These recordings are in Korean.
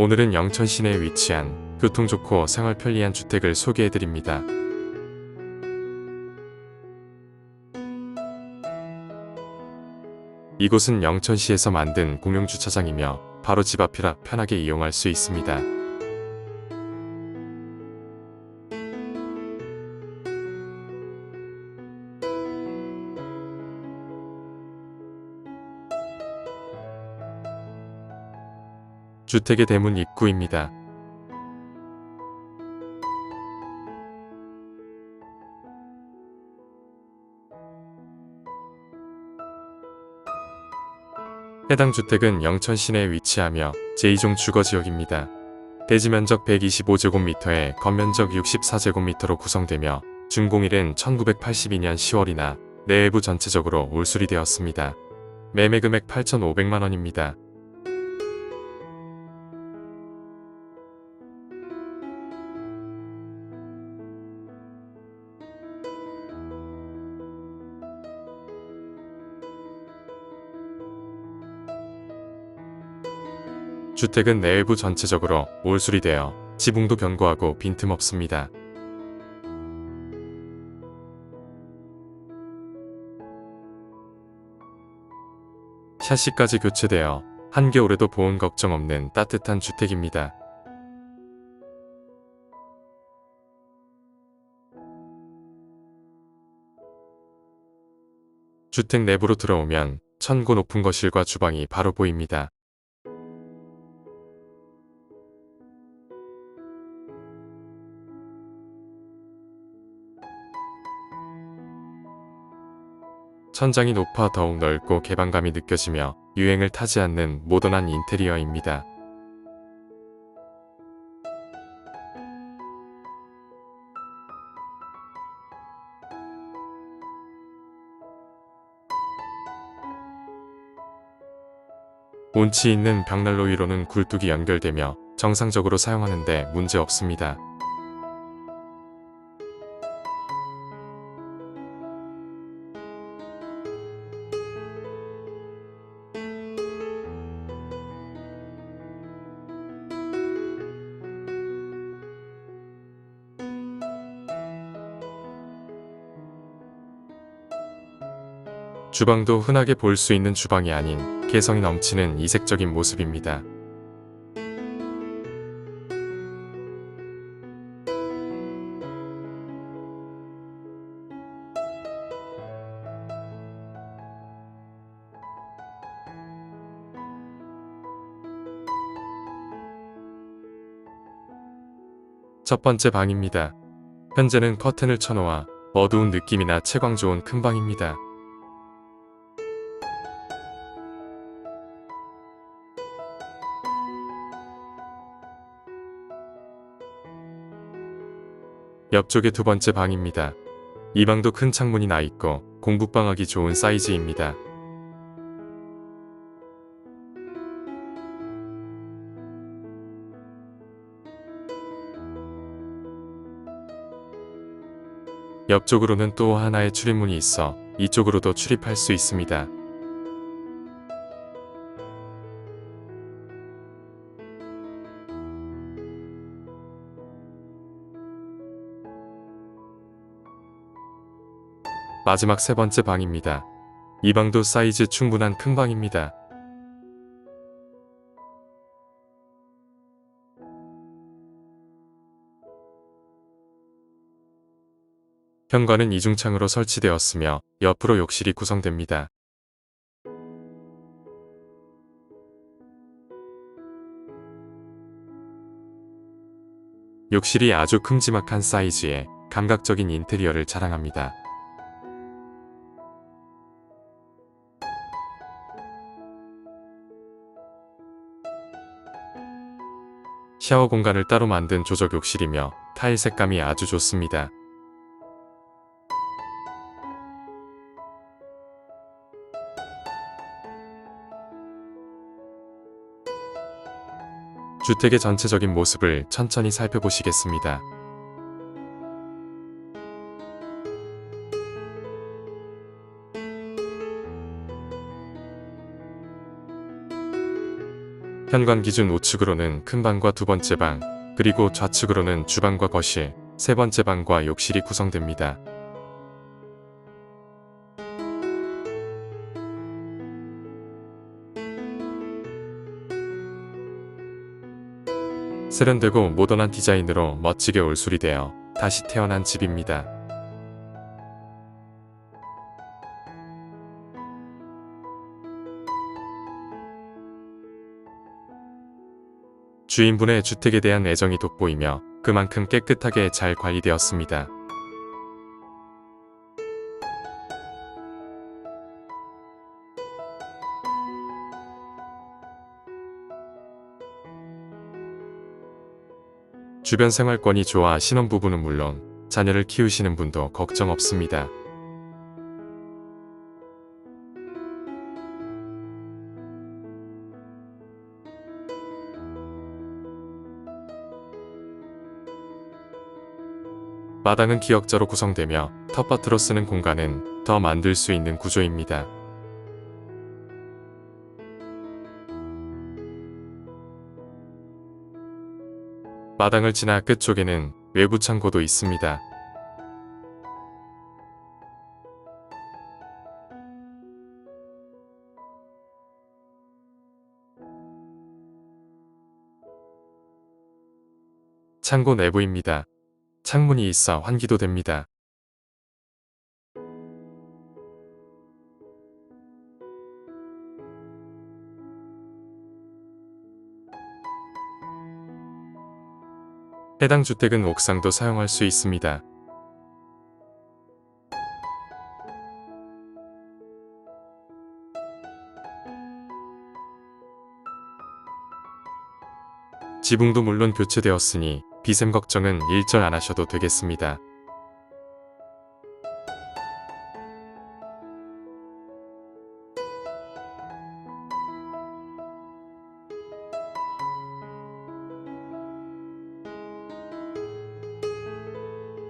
오늘은 영천 시내에 위치한 교통 좋고 생활 편리한 주택을 소개해 드립니다. 이곳은 영천시에서 만든 공용주차장이며 바로 집 앞이라 편하게 이용할 수 있습니다. 주택의 대문 입구입니다. 해당 주택은 영천 시내에 위치하며 제2종 주거지역입니다. 대지 면적 125제곱미터에 건면적 64제곱미터로 구성되며 준공일은 1982년 10월이나 내외부 전체적으로 올수리 되었습니다. 매매 금액 8,500만 원입니다. 주택은 내외부 전체적으로 올수리되어 지붕도 견고하고 빈틈없습니다. 샤시까지 교체되어 한겨울에도 보온 걱정 없는 따뜻한 주택입니다. 주택 내부로 들어오면 천고 높은 거실과 주방이 바로 보입니다. 천장이 높아 더욱 넓고 개방감이 느껴지며 유행을 타지 않는 모던한 인테리어입니다. 운치 있는 벽난로 위로는 굴뚝이 연결되며 정상적으로 사용하는데 문제 없습니다. 주방도 흔하게 볼 수 있는 주방이 아닌 개성이 넘치는 이색적인 모습입니다. 첫 번째 방입니다. 현재는 커튼을 쳐놓아 어두운 느낌이나 채광 좋은 큰 방입니다. 옆쪽에 두 번째 방입니다. 이 방도 큰 창문이 나 있고 공부방하기 좋은 사이즈입니다. 옆쪽으로는 또 하나의 출입문이 있어 이쪽으로도 출입할 수 있습니다. 마지막 세 번째 방입니다. 이 방도 사이즈 충분한 큰 방입니다. 현관은 이중창으로 설치되었으며 옆으로 욕실이 구성됩니다. 욕실이 아주 큼지막한 사이즈에 감각적인 인테리어를 자랑합니다. 샤워 공간을 따로 만든 조적 욕실이며 타일 색감이 아주 좋습니다. 주택의 전체적인 모습을 천천히 살펴보시겠습니다. 현관 기준 우측으로는 큰 방과 두 번째 방, 그리고 좌측으로는 주방과 거실, 세 번째 방과 욕실이 구성됩니다. 세련되고 모던한 디자인으로 멋지게 올수리되어 다시 태어난 집입니다. 주인분의 주택에 대한 애정이 돋보이며 그만큼 깨끗하게 잘 관리되었습니다. 주변 생활권이 좋아 신혼부부는 물론 자녀를 키우시는 분도 걱정 없습니다. 마당은 기역자로 구성되며 텃밭으로 쓰는 공간은 더 만들 수 있는 구조입니다. 마당을 지나 끝쪽에는 외부 창고도 있습니다. 창고 내부입니다. 창문이 있어 환기도 됩니다. 해당 주택은 옥상도 사용할 수 있습니다. 지붕도 물론 교체되었으니 비샘 걱정은 일절 안 하셔도 되겠습니다.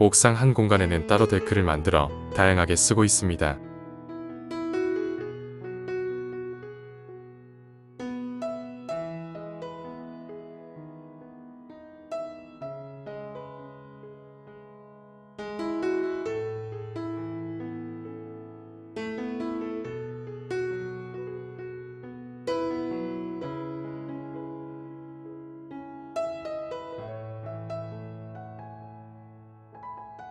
옥상 한 공간에는 따로 데크를 만들어 다양하게 쓰고 있습니다.